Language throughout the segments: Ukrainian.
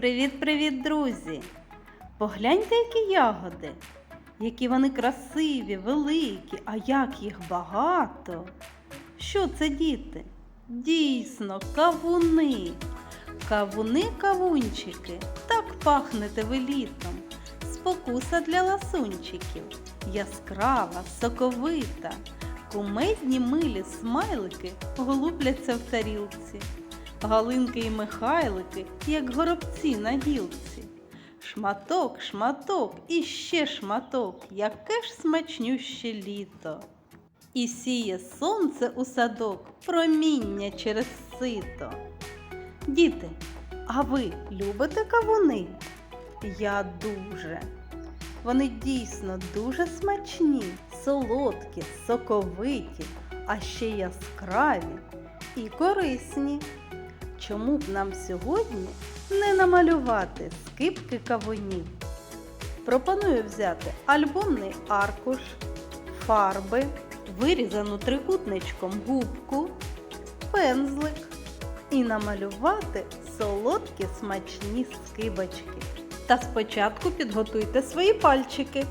Привіт-привіт, друзі! Погляньте, які ягоди, які вони красиві, великі, а як їх багато. Що це діти? Дійсно, кавуни. Кавуни, кавунчики, так пахнете ви літом. Спокуса для ласунчиків, яскрава, соковита. Кумедні милі смайлики голубляться в тарілці. Галинки і Михайлики, як горобці на гілці. Шматок, шматок і ще шматок, яке ж смачнюще літо. І сіє сонце у садок, проміння через сито. Діти, а ви любите кавуни? Я дуже. Вони дійсно дуже смачні, солодкі, соковиті, а ще яскраві і корисні. Чому б нам сьогодні не намалювати скипки кавунів? Пропоную взяти альбомний аркуш, фарби, вирізану трикутничком губку, пензлик і намалювати солодкі смачні скибочки. Та спочатку підготуйте свої пальчики.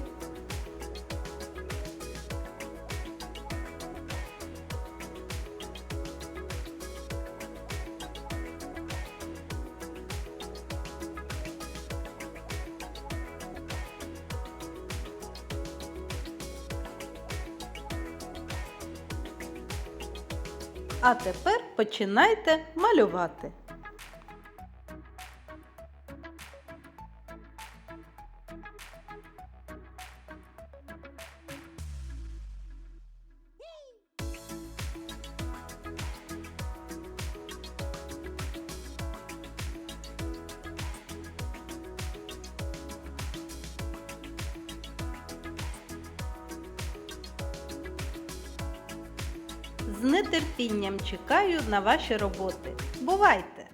А тепер починайте малювати. З нетерпінням чекаю на ваші роботи. Бувайте!